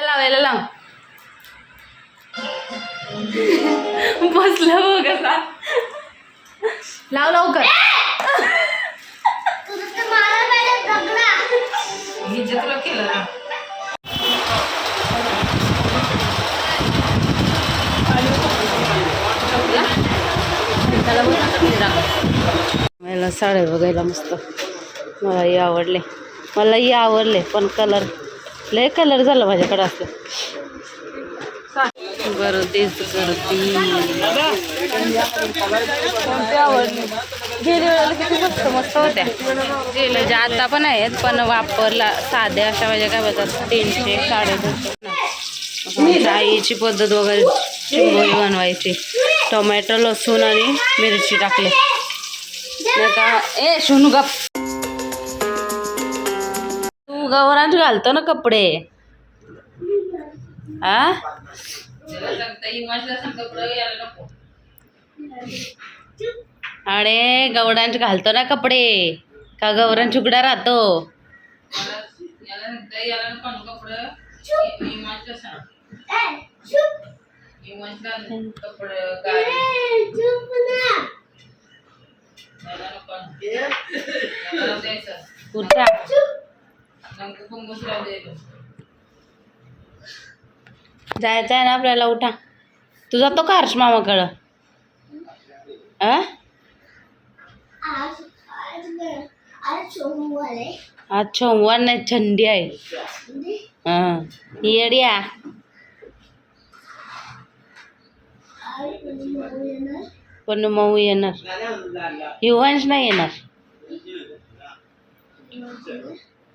लावायला लाव. बसलं हो कसा लाव लवकर. मी जे तुला केलं ना. मला साड्या बघायला मस्त. मलाही आवडले. मलाही आवडले पण कलर लय कलर झाला माझ्याकडे असं बरं तेच गेल्या वेळेला किती मस्त मस्त होत्या. गेल्या ज्या आता पण आहेत पण वापरला साध्या अशा माझ्या काय बोलतात तीनशे साडेतीनशे. आईची पद्धत वगैरे चिंबोरी बनवायची. टोमॅटो लसूण आणि मिरची टाकली. नाही का ए शोनू गप. गवरांच घालतो ना कपडे. आ? अरे गवडांच घालतो ना कपडे. का गवरांच चुकडा राहतो? उठा. जायचं आहे ना आपल्याला उठा. तू जातो का हर्ष मामाकडं? आ आज सोमवार नाही थंडी आहे. हां येड्या पण मऊ येणार. युवांश नाही येणार.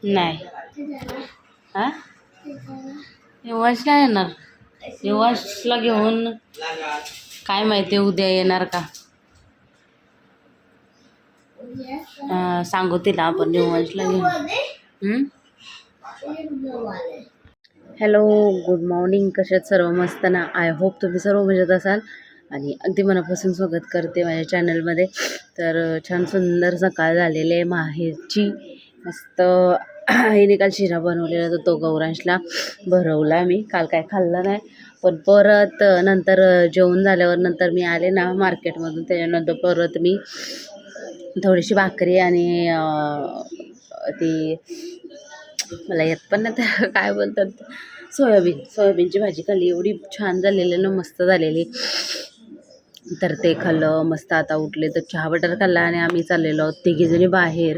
नाही. हां? युवांश नाही येणार? युवांशला घेऊन काय माहिती उद्या येणार का? अं, सांगू तिला आपण युवांशला घेऊन. हॅलो गुड मॉर्निंग कशात सर्व? मस्त ना? आय होप तुम्ही सर्व मजेत असाल. आणि अगदी मनापासून स्वागत करते माझ्या चॅनलमध्ये तर छान सुंदर सकाळ झालेली आहे माहेरची. मस्त आईने काल शिरा बनवलेला तर तो गौरांशला भरवला मी. काल काय खाल्लं नाही. पण परत नंतर जेवण झाल्यावर नंतर मी आले ना मार्केटमधून. त्याच्यानंतर परत मी थोडीशी भाकरी आणि ती मला येत पण नाही. त्या काय बोलतात? सोयाबीन. सोयाबीनची भाजी खाल्ली. एवढी छान झालेली ना मस्त झालेली. तर ते खाल्लं. मस्त आता उठले तर चहा बटर खाल्ला आणि आम्ही चाललेलो तिघीजणी बाहेर.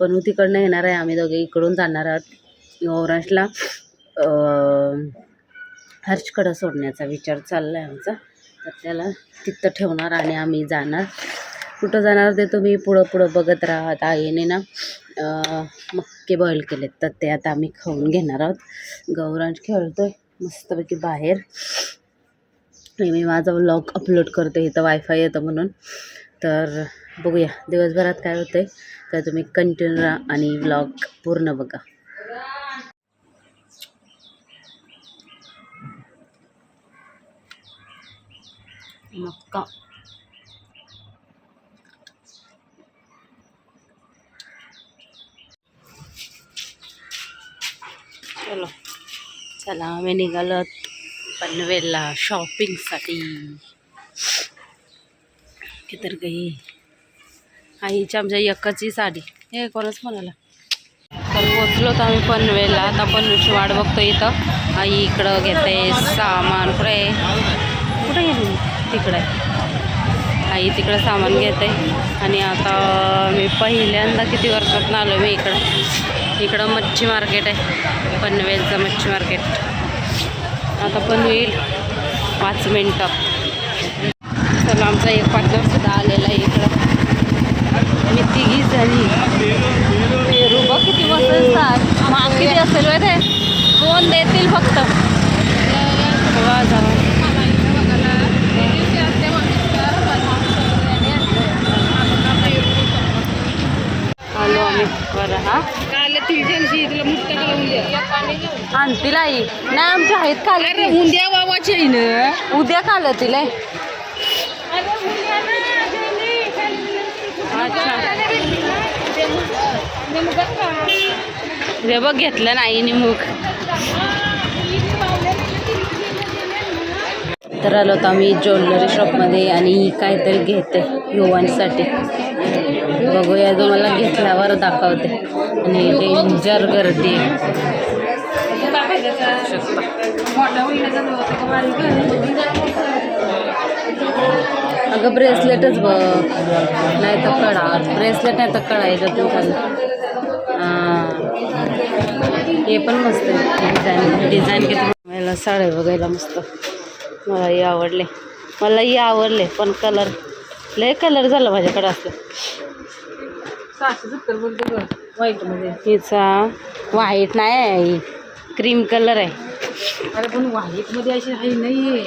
पण तिकडनं येणार आहे. आम्ही दोघे इकडून जाणार आहोत. ओरांशला हर्षकडं सोडण्याचा विचार चालला आहे आमचा. तर त्याला तिथं ठेवणार आणि आम्ही जाणार. कुठं जाणार ते तुम्ही पुढं पुढं बघत राहत आईने ना मक्के बॉईल केलेत. तर ते आता आम्ही खाऊन घेणार आहोत. गौरांश खेळतोय मस्तपैकी बाहेर. आणि मी माझा व्लॉग अपलोड करते. इथं वायफाय येतं म्हणून. तर बघूया. दिवसभरात काय होतंय? तर तुम्ही कंटिन्यू राहा आणि व्लॉग पूर्ण बघा. मक्का. चलो. चला आम्ही निघालो पनवेलला शॉपिंगसाठी किती तर काही. आईची आमच्या म्हणजे एकची साडी. हे कोणच म्हणाला. तर पोचलो तर आम्ही पनवेलला. आता पनवेलची वाट बघतो इथं. आई इकडं घेते सामान. कुठे आहे? कुठे गेली तिकडे आई तिकडं सामान घेते. आणि आता मी पहिल्यांदा किती वर्षातून आलो मी इकडं. इकडं मच्छी मार्केट आहे. पनवेलचं मच्छी मार्केट. आता पण येईल पाच मिनटं. चला आमचा एक पार्टनरसुद्धा आलेला आहे इकडं. तिघी झाली. पेरू बघ किती मस्त असतात महाग किती असेल माहिती आहे? दोन देतील फक्त. वा जावा. आलो आम्ही बरं हा. आणतील आई नाही आमच्या आहेत काल उद्या वावाची आहे ना. उद्या काल तिला. अच्छा. रे बघ घेतलं नाही मुख तर आलो होतो आम्ही ज्वेलरी शॉपमध्ये आणि काहीतरी घेते युवांसाठी. बघूया तुम्हाला घेतल्यावर दाखवते. आणि डेंजर गर्दी. अगं ब्रेसलेटच बघ. नाही तर कडा ब्रेसलेट नाही तर कडा याच्यातून चालू हे पण मस्त आहे. डिझाईन डिझाईन किती मला साड्या बघायला मस्त. मलाही आवडले. मलाही आवडले पण कलर लय कलर झाला माझ्याकडे असलं. सहाशे सत्तर बोलते ग व्हाईटमध्ये. हिचा व्हाईट नाही आहे क्रीम कलर आहे. अरे पण व्हाईटमध्ये अशी आहे नाहीये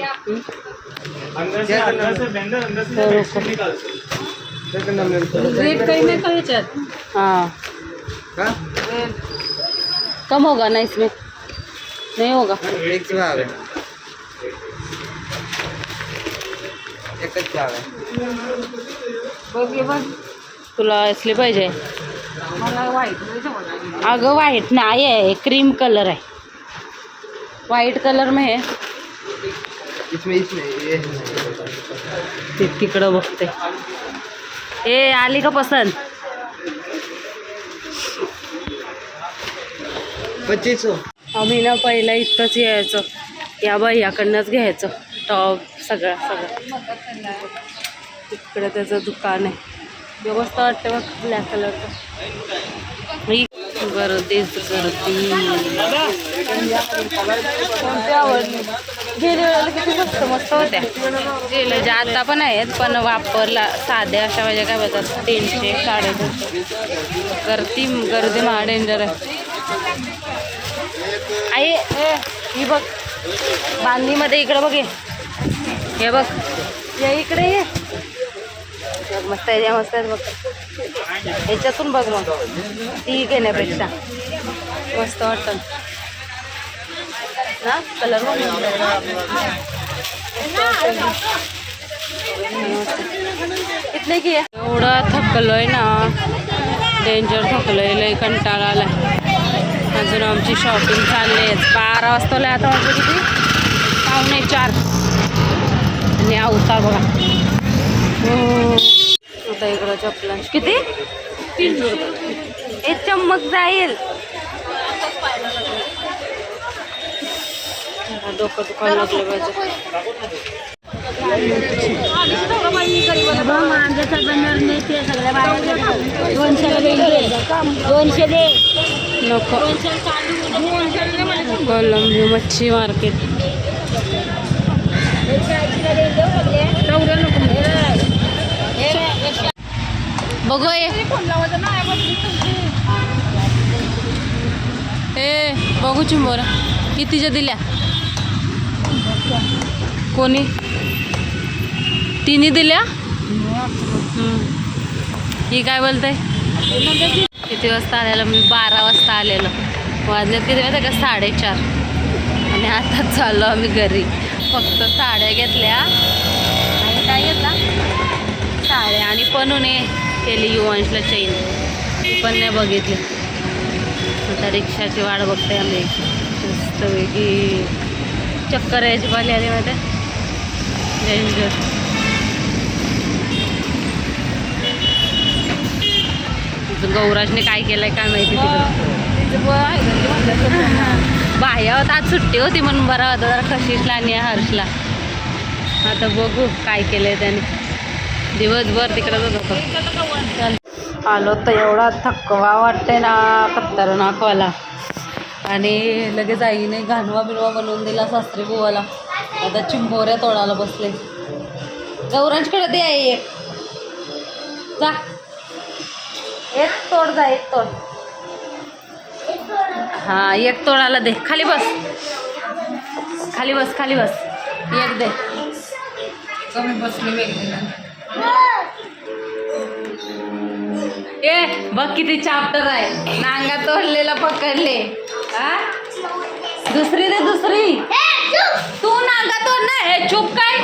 रेट काही नाही का याच्यात हाँ. कम होगा ना इसमें। नहीं होगा। एकच आहे बघ हे बघ तुला असले पाहिजे। मला व्हाईट अगं व्हाईट नाही आहे क्रीम कलर आहे. व्हाईट कलर में है। इसमें इसमें ये ते तिकडं बघते. ए आली का पसंत? पच्चीस हो. आम्ही ना पहिला इतकंच यायचं. या भैयाकडनंच घ्यायचं. टॉप सगळं सगळं. तिकडं त्याचं दुकान आहे. व्यवस्था वाटतं बघ ब्लॅक कलरचं गर्दीच गर्दी आवडली गेल्या वेळेला किती मस्त मस्त होत्या. गेल्या ज्या आता पण आहेत पण वापरला साध्या अशा म्हणजे काय बोलतात तीनशे साडेतीनशे. गर्दी गर्दी महा डेंजर आहे. आई, ए, ही बघ. बांधणीमध्ये इकडं हे. बघ. ये इकडे ये. मस्त आहे, मस्त आहेत बघ. याच्यातून बघ मग. ती घेण्यापेक्षा. मस्त वाटतं. ना कलर कितने की आहे? एवढं थकलोय ना. डेंजर थकलोय, लय कंटाळा आलाय. अजून आमची शॉपिंग चालली आहे. बारा वाजता आता वाजले किती? पावणे चार. आणि आवता बघा. आता इकडं चपला. किती? तीनशे. रुपये एक जाईल. डोकं दुकान लागलं पाहिजे दोनशे दे. कोलंबी मच्छी मार्केट. बघू ए बघू चिंबोरा. कितीच्या दिल्या? कोणी? तिन्ही दिल्या? हम्म. ही किती वाजता आलेलं? मी बारा वाजता आलेलो. वाजले किती माहिती का? साडेचार. आणि आता चाललो आम्ही घरी. फक्त साड्या घेतल्या. आणि काय घेतला? साड्या. आणि पणूने केली युवांशला चैन ती पण नाही बघितली. आता रिक्षाची वाट बघते आम्ही. मस्तपैकी चक्कर यायची पाहिली आली माहिती गौराजने काय केलंय काय माहिती बाह्या होता आज सुट्टी होती म्हणून बरं होतं जरा कशीशला आणि हर्षला. आता बघू काय केलंय त्याने. दिवसभर तिकडंच होतो. आलो तर एवढा थकवा वाटते ना खतरनाकवाला. आणि लगेच आईने घाणवा बिनवा बनवून दिला सासरी बुवाला. आता चिंबोऱ्या तोडायला बसले. गौरांजकडे ते आई एक. जा. एक तोड जा एक तोड. हा एक तोडाला दे. खाली बस. खाली बस खाली बस. एक दे. कमी बसले वेगळे ए बघ किती चाप्टर आहे. नांगा तोडलेला पकडले. हा? दुसरी दे दुसरी. तू नांगा तोड ना हे चूप काय?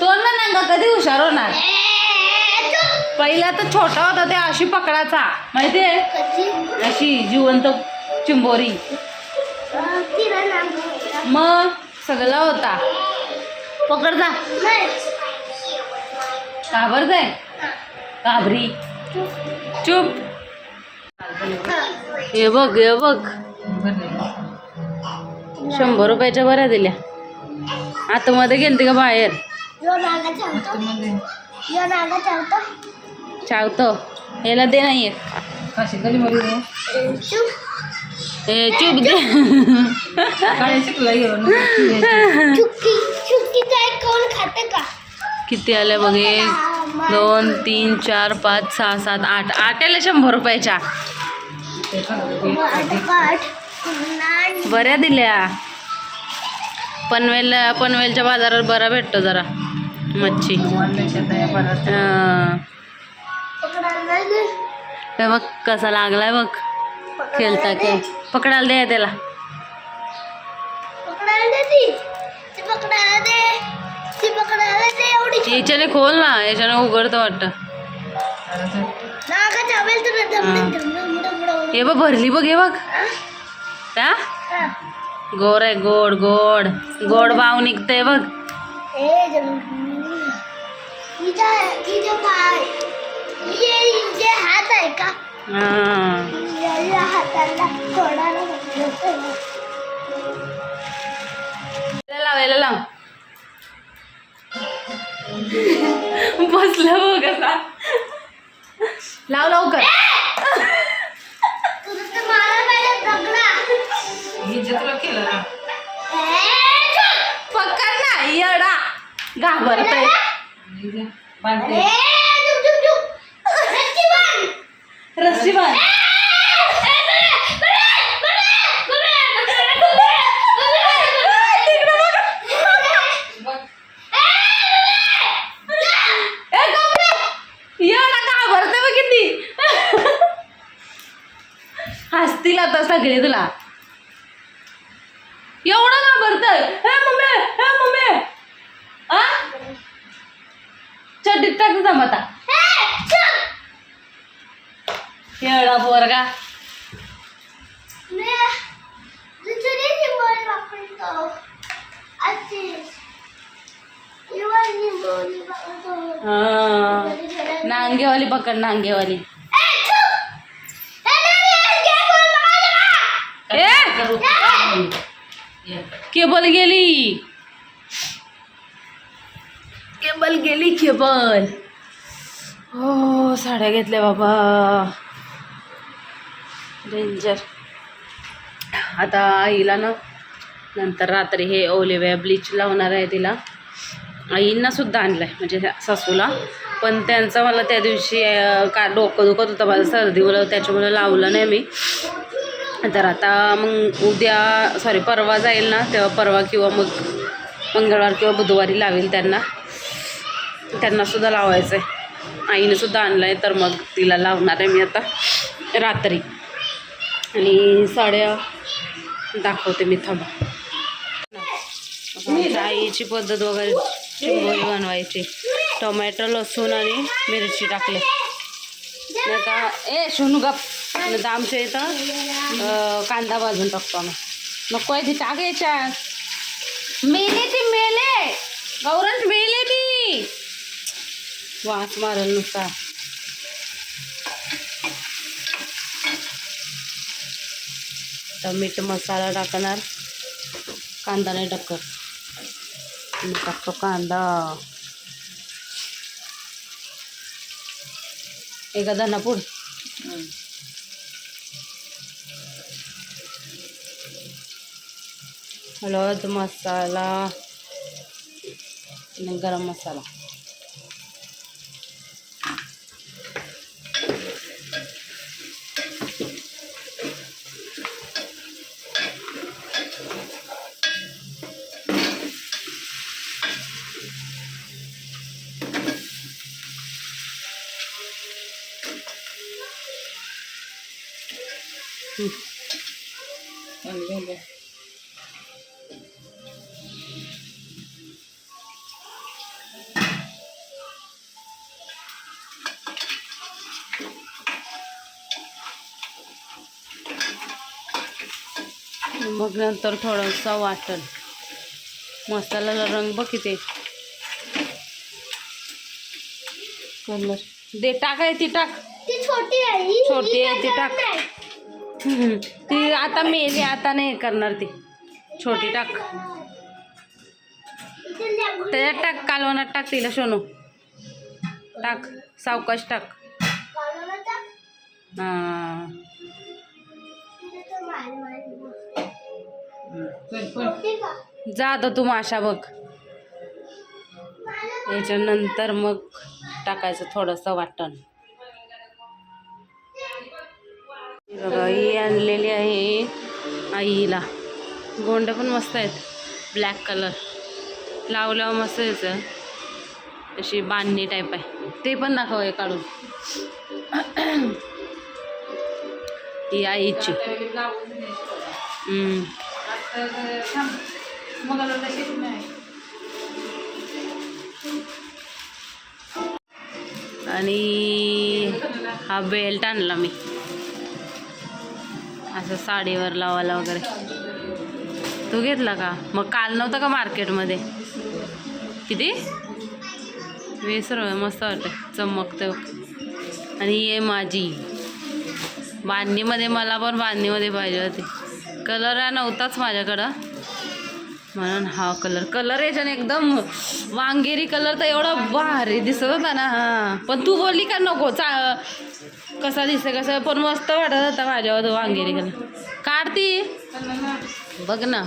तोड ना नांगा कधी हुशार होणार? पहिला तर छोटा होता ते अशी पकडाचा माहितीये अशी जिवंत चिंबोरी. मग सगळा होता. पकड जा. घाबरताय घाबरी. चुप. हे. बघ हे बघ. शंभर रुपयाच्या बऱ्या दिल्या. आतमध्ये गेलती का बाहेर? चावतो याला दे नाही काशी गली मध्ये हे चुप दे. काय शिकला घेऊन किती आले बघ? एक दोन तीन चार पाच सहा सात आठ. आठ आले शंभर रुपयाच्या. बऱ्या दिल्या. पनवेल पनवेलच्या बाजारात बरा भेटतो जरा. मच्छी. हा. हे बघ कसा लागलाय बघ. खेळता खेळ. पकडायला दे त्याला. याच्याने खोल ना याच्याने उघडतं वाटतं. हे. बघ भरली बघ हे बघ. त्या गोड आहे गोड गोड. गोड भाव निघतंय बघ. हात आहे का? हा. हाताला थोडा लाव बसला बघ कसा लाव लवकर. पकड ना. येडा. घाबरतय हे जे बांधते रस्सी बांध हसतील आता सगळे तुला. एवढं घाबरतय. हे मम्मी हे मम्मी. आ? चड्डीत टाकतो आता. येडा पोरगा. हा नांगेवाली पकड नांगेवाली. ए केबल गेली. केबल गेली केबल. हो साड्या घेतल्या बाबा. डेंजर आता आईला ना नंतर रात्री हे ओलेव्या ब्लीच लावणार आहे तिला. आईंना सुद्धा आणलं आहे म्हणजे सासूला. पण त्यांचं मला त्या दिवशी का डोकं दुखत होतं माझं सर्दी मुलं त्याच्यामुळे लावलं नाही मी. तर आता मग उद्या सॉरी परवा जाईल ना तेव्हा परवा किंवा मग मंगळवार किंवा बुधवारी लावेल त्यांना. त्यांना सुद्धा लावायचं आहे आईने सुद्धा आणलं आहे तर मग तिला लावणार आहे मी आता. रात्री. आणि साड्या दाखवते मी थांबा. आईची पद्धत वगैरे चिंबोरी बनवायची. टोमॅटो लसूण आणि मिरची टाकले. नाही का? ए सोनू गप. नाही तर आमच्या इथं कांदा भाजून टाकतो आम्ही. नको आहे ती टाक याच्यात? मेले ती मेले. गौरंज मेले मी वास मारल नुसता. आता मीठ मसाला टाकणार. कांदा नाही टाकत मी टाकतो कांदा. एका धनापूड. हळद मसाला आणि गरम मसाला. मग नंतर थोडासा वाटण. मसाल्याला रंग बघ किती कलर. दे आहे ती टाक. छोटी आहे ती टाक. ती आता मेली आता नाही करणार ती. छोटी टाक. त्याच्यात टाक कालवणात टाक तिला सोनू. टाक सावकाश टाक. हां. जा आता तू माशा बघ. याच्यानंतर मग टाकायचं थोडंसं वाटण. बघा ही आणलेली आहे आईला. गोंड पण मस्त आहेत. ब्लॅक कलर लावल्यावर मस्त यायचं अशी बांधणी टाईप आहे. ते पण दाखव हे काढून. ही आईची. आणि हा बेल्ट आणला मी. असं साडीवर लावायला वगैरे. तू घेतला का? मग काल नव्हतं का मार्केटमध्ये? किती? वीस रुपये मस्त वाटतं चमकतं आणि ये माझी. बांधणीमध्ये मला पण बांधणीमध्ये पाहिजे होती. कलर हा नव्हताच माझ्याकडं. म्हणून हा कलर. कलर याच्याने एकदम. वांगेरी कलर तर एवढा भारी दिसत होता ना. पण तू बोलली का नको? चा कसा दिसते कसं? पण मस्त वाटत होता माझ्यावर वांगेरी कलर काढती बघ ना.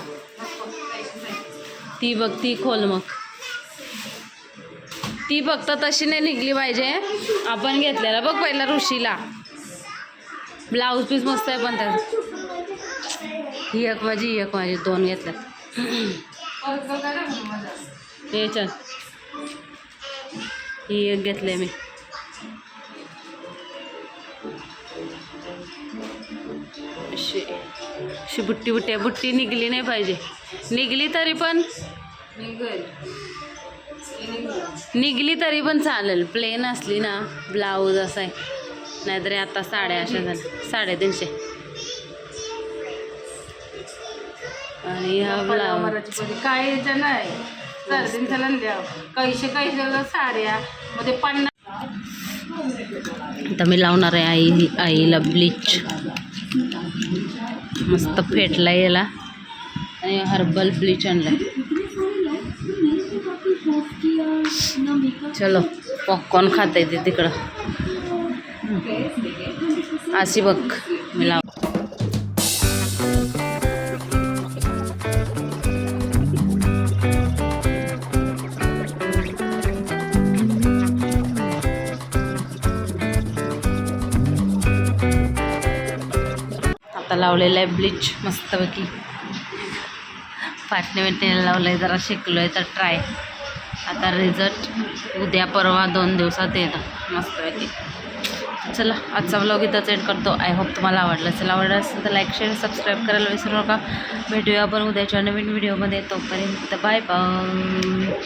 ती बघ ती खोल मग. ती फक्त तशी नाही निघली पाहिजे. आपण घेतलेला बघ पहिला ऋषीला. ब्लाऊज पीस मस्त आहे पण त्याचा. ही एक माझी ही एक माझी. दोन घेतल्यात. हे चल. ही एक घेतले मी. अशी बुट्टी बुट्टी आहे. बुट्टी निघली नाही पाहिजे. निघली तरी पण निघेल. तरी पण चालेल. प्लेन असली ना ब्लाऊज असं आहे. नाहीतरी आता साड्या अशा झाल्या. साडेतीनशे. आणि हा ब्लाऊज. काय याच्या नाही. साडेतीनशेला कैशेला साड्या. मध्ये पन्नास आता मी लावणार आहे आई आईला ब्लीच मस्त फेटला याला. आणि हर्बल ब्लीच आणलं चलो पॉपकॉर्न खाता येते तिकडं. अशी बघ मी लाव लावलेलं आहे ब्लीच मस्तपैकी. फाटणे बिटणे लावलं आहे जरा शिकलो आहे तर ट्राय आता रिझल्ट उद्या परवा दोन दिवसात येतं. मस्तपैकी. चला आजचा ब्लॉग इथंच एंड करतो. आय होप तुम्हाला आवडलं चला आवडलं असेल तर लाईक शेअर सबस्क्राईब करायला विसरू नका. भेटूया आपण उद्याच्या नवीन व्हिडिओमध्ये तोपर्यंत बाय बाय